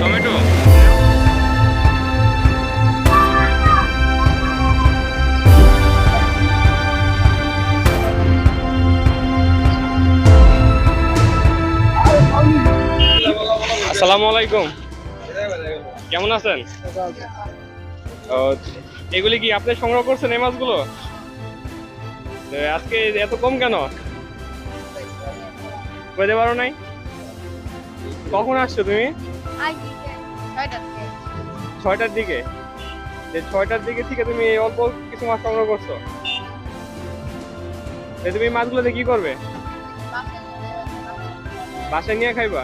Tomato. আসসালামু আলাইকুম। কেমন আছেন? এগুলি কি আপনি সংগ্রহ করছেন এই মাছগুলো? আজকে এত কম কেন? বুঝতে পারো নাই? কখন আসছো তুমি? ছয়টার দিকে? ছয়টার দিকে থেকে তুমি অল্প কিছু মাছ সংগ্রহ করছ। তুমি এই মাছগুলো কি করবে? বাসায় নিয়ে খাইবা?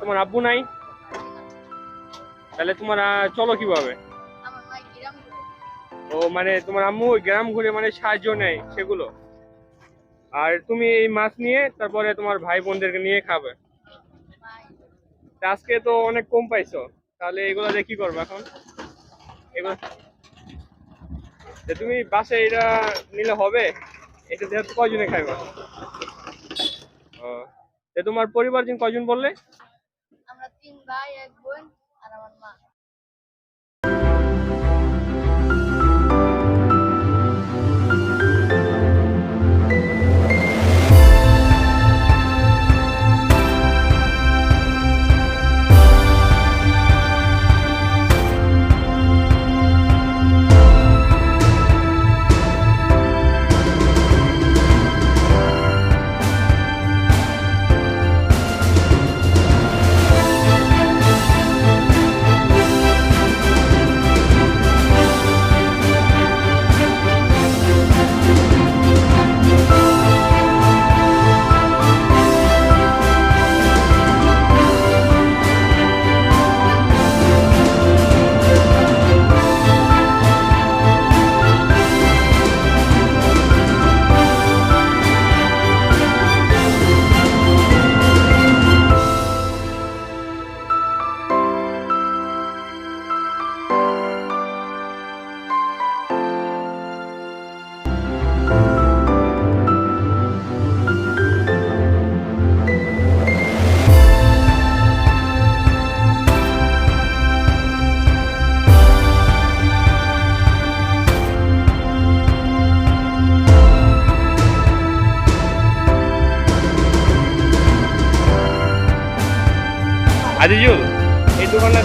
তোমার আব্বু নাই? তাহলে তোমার চলো কীভাবে? ও মানে তোমার আম্মু গ্রাম ঘুরে মানে সাহায্য নেয় সেগুলো? আর তুমি এই মাছ নিয়ে তারপরে তোমার ভাই বোনদেরকে নিয়ে খাবে। আজকে তো অনেক কম পাইছো। তাহলে এগুলো দিয়ে কি করবে এখন? এগুলো তুমি বাসে এটা নিলে হবে, এটা দিয়ে কয়জনে খাইবা? তোমার পরিবার জন কয়জন বললে? আমরা তিন ভাই, এক বোন আর আমার মা।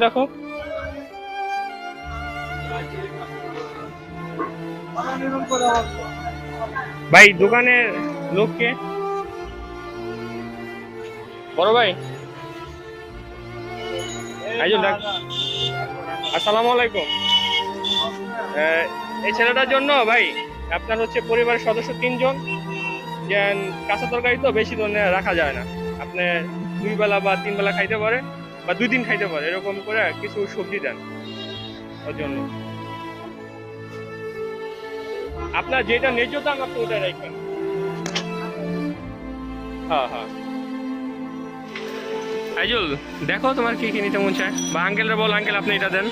দেখো। ভাই দোকানের লোককে বড় ভাই। আসসালামু আলাইকুম। এই ছেলেটার জন্য ভাই আপনার হচ্ছে পরিবারের সদস্য তিনজন। কাঁচা তরকারি তো বেশি ধরনের রাখা যায় না। আপনি দুই বেলা বা তিন বেলা খাইতে পারে বা দুই দিন খাইতে পারে, এরকম করে কিছু সবজি দেন ওর জন্য। আপনার যেটা ন্যায্য দাম, আপনি ওটা রাখবেন। হ্যাঁ হ্যাঁ। আইজুল, দেখো তোমার কি কি নিতে মন চায়। বা আঙ্কেলরা বল আঙ্কেল আপনি এটা দেন।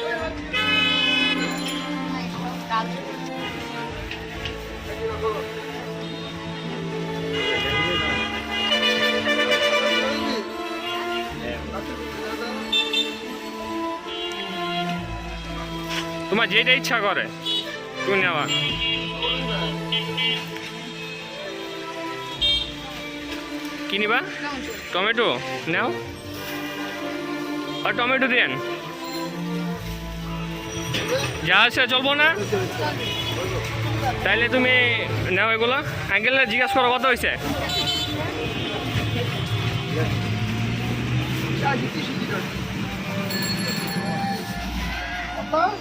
তোমার যেটা ইচ্ছা করে তুমি নেওয়া। কি নিবা? টমেটো? নাও। আর টমেটো দেন। যা আছে চলবো না। তাইলে তুমি নাও এগুলো। আঙ্কেল জিজ্ঞাসা করো কত হয়েছে আহ,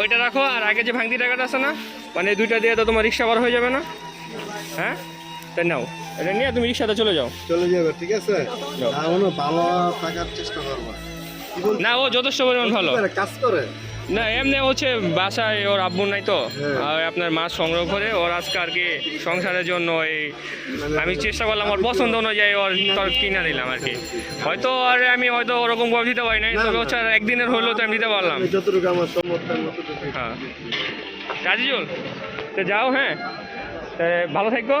ওইটা রাখো আর আগে যে ভাঙতি টাকাটা আছে না মানে দুইটা দিয়ে তো তোমার রিক্সা বার হয়ে যাবে না? হ্যাঁ? তাই নাও এটা নিয়ে তুমি রিক্সাতে চলে যাও। চলে যাবে ঠিক আছে? ভালো থাকার চেষ্টা করবা। না ও যথেষ্ট পরিমাণ ভালো। কাজ করে? না এমনি হচ্ছে বাসায় ওর আব্বু নাই তো। হ্যাঁ। আর আপনার মাছ সংগ্রহ করে ওর আজকে আর কি সংসারের জন্য এই আমি চেষ্টা করলাম ওর পছন্দ অনুযায়ী ওর তোর কিনা দিলাম আর কি। হয়তো আর আমি হয়তো ওরকম ভাবে দিতে পারি নাই না, তবে হচ্ছে একদিনের হলেও তো আমি দিতে পারলাম। যতটুকু আমার সমর্থন হ্যাঁ। রাজিজুল তো যাও হ্যাঁ। তা ভালো থাকো।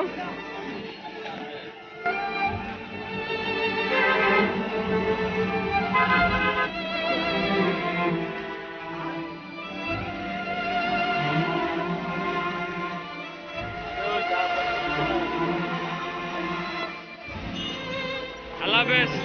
service.